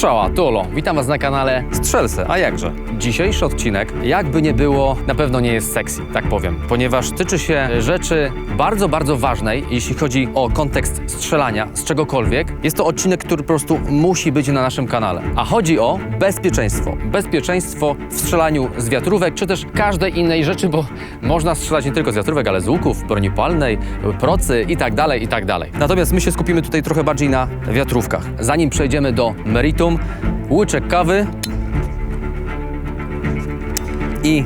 Strzała, Tulo. Witam Was na kanale Strzelce, a jakże? Dzisiejszy odcinek, jakby nie było, na pewno nie jest sexy, tak powiem, ponieważ tyczy się rzeczy bardzo, bardzo ważnej, jeśli chodzi o kontekst strzelania z czegokolwiek. Jest to odcinek, który po prostu musi być na naszym kanale. A chodzi o bezpieczeństwo. Bezpieczeństwo w strzelaniu z wiatrówek, czy też każdej innej rzeczy, bo można strzelać nie tylko z wiatrówek, ale z łuków, broni palnej, procy i tak dalej, i tak dalej. Natomiast my się skupimy tutaj trochę bardziej na wiatrówkach. Zanim przejdziemy do meritum, łyczek kawy i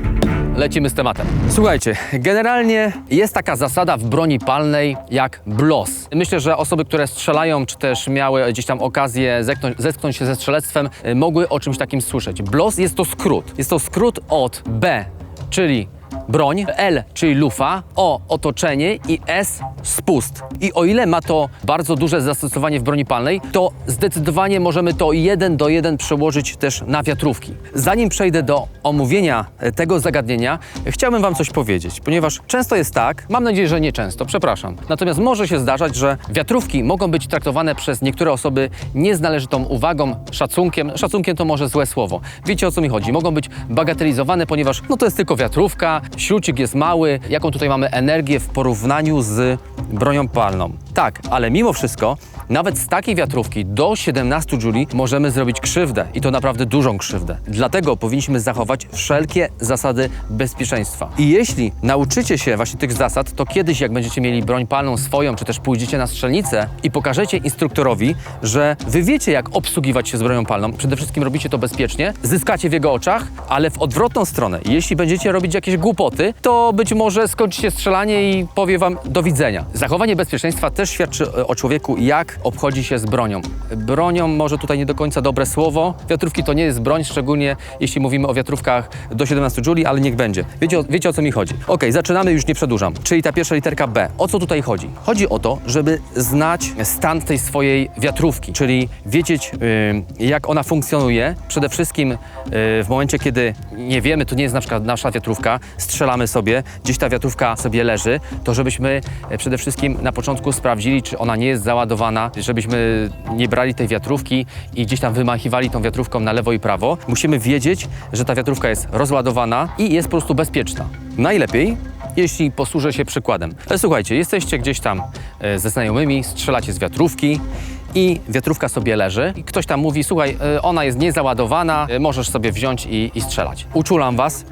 lecimy z tematem. Słuchajcie, generalnie jest taka zasada w broni palnej jak BLOS. Myślę, że osoby, które strzelają, czy też miały gdzieś tam okazję zetknąć, zetknąć się ze strzelectwem, y, mogły o czymś takim słyszeć. BLOS jest to skrót. Jest to skrót od B, czyli broń, L, czyli lufa, O, otoczenie i S, spust. I o ile ma to bardzo duże zastosowanie w broni palnej, to zdecydowanie możemy to jeden do jeden przełożyć też na wiatrówki. Zanim przejdę do omówienia tego zagadnienia, chciałbym Wam coś powiedzieć, ponieważ często jest tak, mam nadzieję, że nie często, przepraszam, natomiast może się zdarzać, że wiatrówki mogą być traktowane przez niektóre osoby nie z należytą uwagą, szacunkiem. Szacunkiem to może złe słowo. Wiecie o co mi chodzi? Mogą być bagatelizowane, ponieważ no to jest tylko wiatrówka, śrucik jest mały, jaką tutaj mamy energię w porównaniu z bronią palną. Tak, ale mimo wszystko, nawet z takiej wiatrówki do 17 Juli możemy zrobić krzywdę i to naprawdę dużą krzywdę. Dlatego powinniśmy zachować wszelkie zasady bezpieczeństwa. I jeśli nauczycie się właśnie tych zasad, to kiedyś jak będziecie mieli broń palną swoją, czy też pójdziecie na strzelnicę i pokażecie instruktorowi, że wy wiecie jak obsługiwać się z bronią palną, przede wszystkim robicie to bezpiecznie, zyskacie w jego oczach, ale w odwrotną stronę. Jeśli będziecie robić jakieś głupoty, to być może skończycie strzelanie i powie wam do widzenia. Zachowanie bezpieczeństwa też świadczy o człowieku, jak obchodzi się z bronią. Bronią może tutaj nie do końca dobre słowo. Wiatrówki to nie jest broń, szczególnie jeśli mówimy o wiatrówkach do 17 Juli, ale niech będzie. Wiecie, wiecie o co mi chodzi. Okej, zaczynamy, już nie przedłużam. Czyli ta pierwsza literka B. O co tutaj chodzi? Chodzi o to, żeby znać stan tej swojej wiatrówki, czyli wiedzieć, yy, jak ona funkcjonuje. Przede wszystkim yy, w momencie, kiedy nie wiemy, to nie jest na przykład nasza wiatrówka, strzelamy sobie, gdzieś ta wiatrówka sobie leży, to żebyśmy e, przede wszystkim na początku sprawdzili, czy ona nie jest załadowana, żebyśmy nie brali tej wiatrówki i gdzieś tam wymachiwali tą wiatrówką na lewo i prawo. Musimy wiedzieć, że ta wiatrówka jest rozładowana i jest po prostu bezpieczna. Najlepiej, jeśli posłużę się przykładem. E, Słuchajcie, jesteście gdzieś tam e, ze znajomymi, strzelacie z wiatrówki i wiatrówka sobie leży i ktoś tam mówi, słuchaj, e, ona jest niezaładowana, możesz sobie wziąć i, i strzelać. Uczulam was,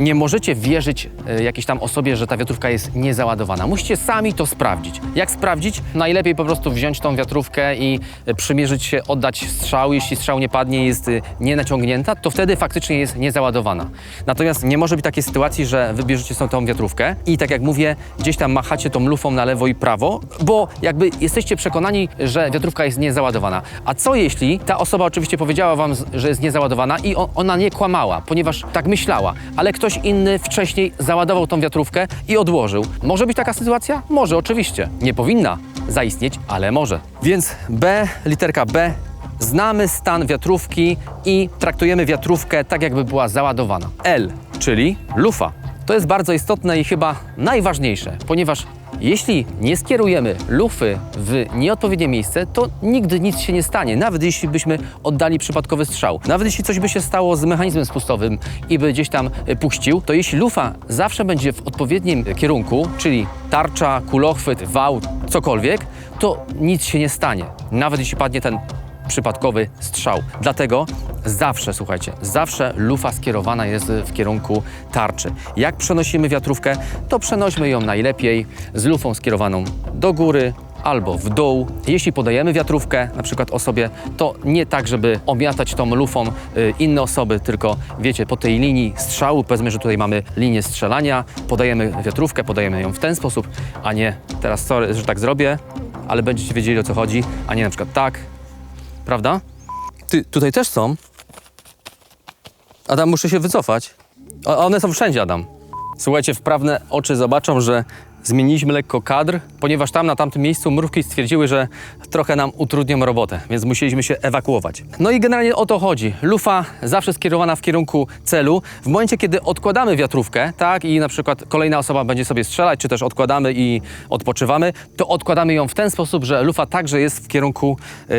nie możecie wierzyć e, jakiejś tam osobie, że ta wiatrówka jest niezaładowana. Musicie sami to sprawdzić. Jak sprawdzić? Najlepiej po prostu wziąć tą wiatrówkę i e, przymierzyć się, oddać strzał. Jeśli strzał nie padnie jest e, nie naciągnięta, to wtedy faktycznie jest niezaładowana. Natomiast nie może być takiej sytuacji, że wybierzecie sobie tą wiatrówkę i tak jak mówię, gdzieś tam machacie tą lufą na lewo i prawo, bo jakby jesteście przekonani, że wiatrówka jest niezaładowana. A co jeśli ta osoba oczywiście powiedziała wam, że jest niezaładowana i ona nie kłamała, ponieważ tak myślała, ale ktoś inny wcześniej załadował tą wiatrówkę i odłożył. Może być taka sytuacja? Może, oczywiście. Nie powinna zaistnieć, ale może. Więc B, literka B, znamy stan wiatrówki i traktujemy wiatrówkę tak, jakby była załadowana. L, czyli lufa. To jest bardzo istotne i chyba najważniejsze, ponieważ jeśli nie skierujemy lufy w nieodpowiednie miejsce, to nigdy nic się nie stanie, nawet jeśli byśmy oddali przypadkowy strzał. Nawet jeśli coś by się stało z mechanizmem spustowym i by gdzieś tam e, puścił, to jeśli lufa zawsze będzie w odpowiednim kierunku, czyli tarcza, kulochwyt, wał, cokolwiek, to nic się nie stanie. Nawet jeśli padnie ten przypadkowy strzał. Dlatego zawsze, słuchajcie, zawsze lufa skierowana jest w kierunku tarczy. Jak przenosimy wiatrówkę, to przenośmy ją najlepiej z lufą skierowaną do góry albo w dół. Jeśli podajemy wiatrówkę, na przykład osobie, to nie tak, żeby omiatać tą lufą y, inne osoby, tylko wiecie, po tej linii strzału, powiedzmy, że tutaj mamy linię strzelania, podajemy wiatrówkę, podajemy ją w ten sposób, a nie teraz sorry, że tak zrobię, ale będziecie wiedzieli o co chodzi, a nie na przykład tak, Prawda? Ty, tutaj też są. Adam, muszę się wycofać. O, one są wszędzie, Adam. Słuchajcie, wprawne oczy zobaczą, że zmieniliśmy lekko kadr, ponieważ tam na tamtym miejscu mrówki stwierdziły, że trochę nam utrudnią robotę, więc musieliśmy się ewakuować. No i generalnie o to chodzi. Lufa zawsze skierowana w kierunku celu. W momencie, kiedy odkładamy wiatrówkę, tak, i na przykład kolejna osoba będzie sobie strzelać, czy też odkładamy i odpoczywamy, to odkładamy ją w ten sposób, że lufa także jest w kierunku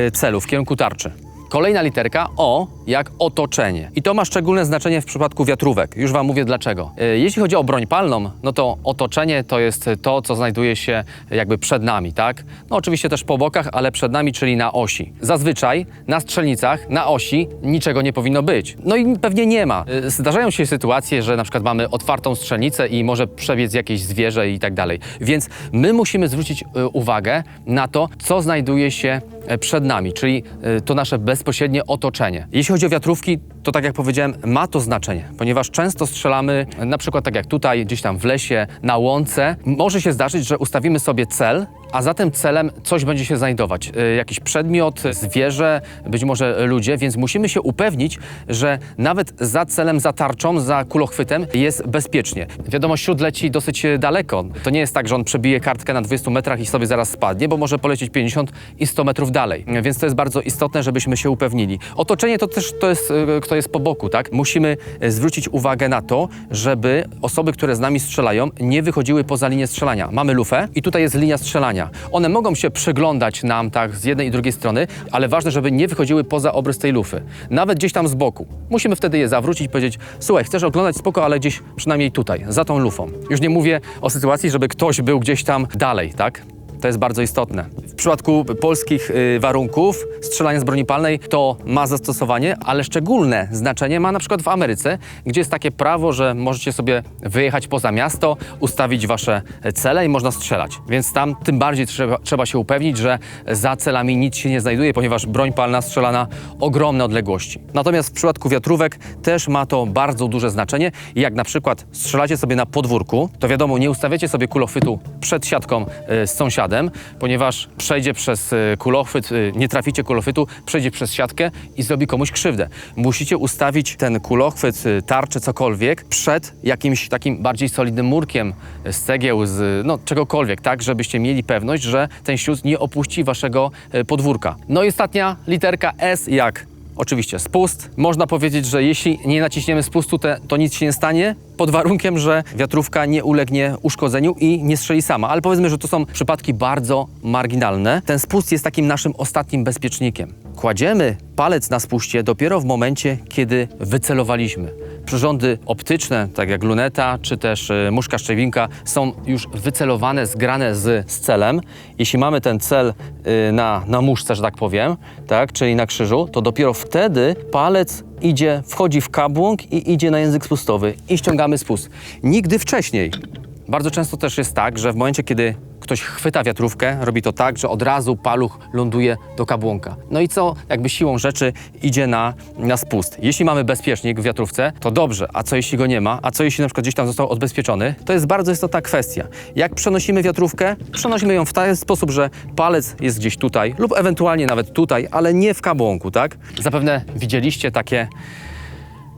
y, celu, w kierunku tarczy. Kolejna literka O jak otoczenie. I to ma szczególne znaczenie w przypadku wiatrówek. Już Wam mówię dlaczego. E, Jeśli chodzi o broń palną, no to otoczenie to jest to, co znajduje się jakby przed nami, tak? No oczywiście też po bokach, ale przed nami, czyli na osi. Zazwyczaj na strzelnicach, na osi niczego nie powinno być. No i pewnie nie ma. E, Zdarzają się sytuacje, że na przykład mamy otwartą strzelnicę i może przebiec jakieś zwierzę i tak dalej. Więc my musimy zwrócić e, uwagę na to, co znajduje się przed nami, czyli e, to nasze bezpośrednie otoczenie. Jeśli chodzi o wiatrówki, to tak jak powiedziałem, ma to znaczenie, ponieważ często strzelamy, na przykład tak jak tutaj, gdzieś tam w lesie, na łące. Może się zdarzyć, że ustawimy sobie cel, a za tym celem coś będzie się znajdować. E, Jakiś przedmiot, zwierzę, być może ludzie, więc musimy się upewnić, że nawet za celem, za tarczą, za kulochwytem jest bezpiecznie. Wiadomo, śród leci dosyć daleko. To nie jest tak, że on przebije kartkę na 20 metrach i sobie zaraz spadnie, bo może polecieć 50 i 100 metrów dalej. Więc to jest bardzo istotne, żebyśmy się upewnili. Otoczenie to też to jest, e, kto jest po boku, tak? Musimy e, zwrócić uwagę na to, żeby osoby, które z nami strzelają, nie wychodziły poza linię strzelania. Mamy lufę i tutaj jest linia strzelania. One mogą się przyglądać nam tak z jednej i drugiej strony, ale ważne, żeby nie wychodziły poza obrys tej lufy. Nawet gdzieś tam z boku. Musimy wtedy je zawrócić i powiedzieć, słuchaj, chcesz oglądać spoko, ale gdzieś przynajmniej tutaj, za tą lufą. Już nie mówię o sytuacji, żeby ktoś był gdzieś tam dalej, tak? To jest bardzo istotne. W przypadku polskich y, warunków strzelania z broni palnej to ma zastosowanie, ale szczególne znaczenie ma na przykład w Ameryce, gdzie jest takie prawo, że możecie sobie wyjechać poza miasto, ustawić wasze cele i można strzelać. Więc tam tym bardziej trzeba, trzeba się upewnić, że za celami nic się nie znajduje, ponieważ broń palna strzela na ogromne odległości. Natomiast w przypadku wiatrówek też ma to bardzo duże znaczenie. Jak na przykład strzelacie sobie na podwórku, to wiadomo, nie ustawiacie sobie kulochwytu przed siatką y, z sąsiadem, ponieważ przejdzie przez y, kulochwyt, y, nie traficie kulochwytu, przejdzie przez siatkę i zrobi komuś krzywdę. Musicie ustawić ten kulochwyt, y, tarczę, cokolwiek przed jakimś takim bardziej solidnym murkiem z cegieł, z no, czegokolwiek, tak, żebyście mieli pewność, że ten śluz nie opuści waszego podwórka. No i ostatnia literka S jak Oczywiście spust. Można powiedzieć, że jeśli nie naciśniemy spustu, to nic się nie stanie, pod warunkiem, że wiatrówka nie ulegnie uszkodzeniu i nie strzeli sama. Ale powiedzmy, że to są przypadki bardzo marginalne. Ten spust jest takim naszym ostatnim bezpiecznikiem. Kładziemy palec na spuście dopiero w momencie, kiedy wycelowaliśmy. Przyrządy optyczne, tak jak luneta czy też y, muszka szczewinka, są już wycelowane, zgrane z, z celem. Jeśli mamy ten cel y, na, na muszce, że tak powiem, tak, czyli na krzyżu, to dopiero wtedy palec idzie, wchodzi w kabłąk i idzie na język spustowy i ściągamy spust. Nigdy wcześniej. Bardzo często też jest tak, że w momencie, kiedy ktoś chwyta wiatrówkę, robi to tak, że od razu paluch ląduje do kabłonka. No i co jakby siłą rzeczy idzie na, na spust. Jeśli mamy bezpiecznik w wiatrówce, to dobrze, a co jeśli go nie ma? A co jeśli na przykład gdzieś tam został odbezpieczony? To jest bardzo istotna kwestia. Jak przenosimy wiatrówkę? Przenosimy ją w ten sposób, że palec jest gdzieś tutaj lub ewentualnie nawet tutaj, ale nie w kabłonku, tak? Zapewne widzieliście takie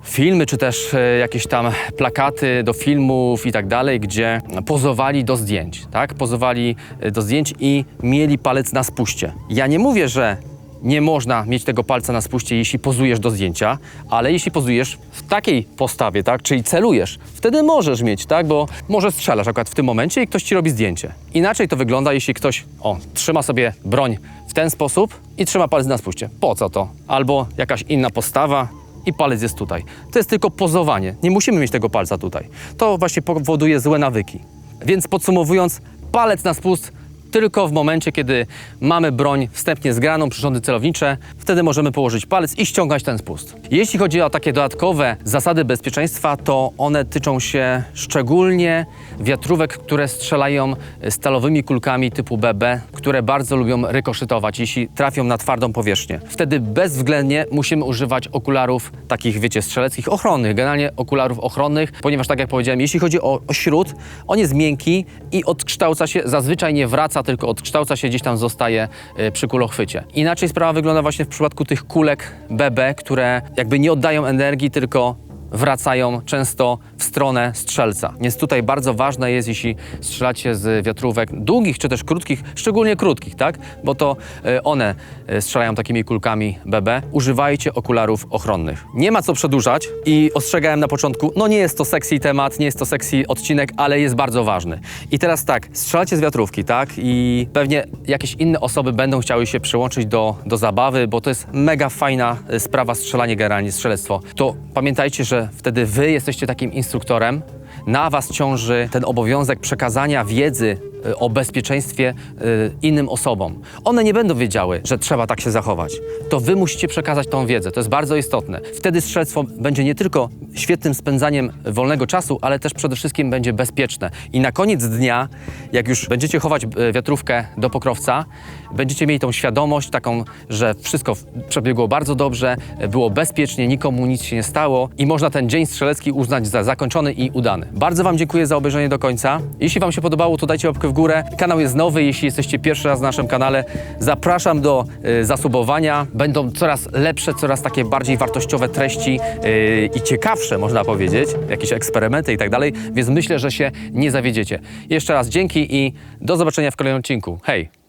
filmy, czy też e, jakieś tam plakaty do filmów i tak dalej, gdzie pozowali do zdjęć, tak? Pozowali e, do zdjęć i mieli palec na spuście. Ja nie mówię, że nie można mieć tego palca na spuście, jeśli pozujesz do zdjęcia, ale jeśli pozujesz w takiej postawie, tak, czyli celujesz, wtedy możesz mieć, tak, bo może strzelasz akurat w tym momencie i ktoś ci robi zdjęcie. Inaczej to wygląda, jeśli ktoś, o, trzyma sobie broń w ten sposób i trzyma palec na spuście. Po co to? Albo jakaś inna postawa, i palec jest tutaj. To jest tylko pozowanie. Nie musimy mieć tego palca tutaj. To właśnie powoduje złe nawyki. Więc podsumowując, palec na spust tylko w momencie, kiedy mamy broń wstępnie zgraną, przyrządy celownicze, wtedy możemy położyć palec i ściągać ten spust. Jeśli chodzi o takie dodatkowe zasady bezpieczeństwa, to one tyczą się szczególnie wiatrówek, które strzelają stalowymi kulkami typu BB, które bardzo lubią rykoszytować, jeśli trafią na twardą powierzchnię. Wtedy bezwzględnie musimy używać okularów takich, wiecie, strzeleckich, ochronnych, generalnie okularów ochronnych, ponieważ tak jak powiedziałem, jeśli chodzi o, o śród, on jest miękki i odkształca się, zazwyczaj nie wraca, tylko odkształca się, gdzieś tam zostaje y, przy kulochwycie. Inaczej sprawa wygląda właśnie w przypadku tych kulek BB, które jakby nie oddają energii, tylko wracają często w stronę strzelca. Więc tutaj bardzo ważne jest, jeśli strzelacie z wiatrówek długich czy też krótkich, szczególnie krótkich, tak? Bo to e, one e, strzelają takimi kulkami BB. Używajcie okularów ochronnych. Nie ma co przedłużać i ostrzegałem na początku, no nie jest to sexy temat, nie jest to sexy odcinek, ale jest bardzo ważny. I teraz tak, strzelacie z wiatrówki, tak? I pewnie jakieś inne osoby będą chciały się przyłączyć do, do zabawy, bo to jest mega fajna e, sprawa strzelanie generalnie, strzelectwo. To pamiętajcie, że wtedy wy jesteście takim instruktorem, na Was ciąży ten obowiązek przekazania wiedzy o bezpieczeństwie y, innym osobom. One nie będą wiedziały, że trzeba tak się zachować. To Wy musicie przekazać tą wiedzę. To jest bardzo istotne. Wtedy strzelectwo będzie nie tylko świetnym spędzaniem wolnego czasu, ale też przede wszystkim będzie bezpieczne. I na koniec dnia, jak już będziecie chować y, wiatrówkę do pokrowca, będziecie mieli tą świadomość taką, że wszystko w- przebiegło bardzo dobrze, było bezpiecznie, nikomu nic się nie stało i można ten dzień strzelecki uznać za zakończony i udany. Bardzo Wam dziękuję za obejrzenie do końca. Jeśli Wam się podobało, to dajcie łapkę górę. Kanał jest nowy, jeśli jesteście pierwszy raz na naszym kanale. Zapraszam do y, zasubowania. Będą coraz lepsze, coraz takie bardziej wartościowe treści y, i ciekawsze, można powiedzieć, jakieś eksperymenty i tak dalej, więc myślę, że się nie zawiedziecie. Jeszcze raz dzięki i do zobaczenia w kolejnym odcinku. Hej!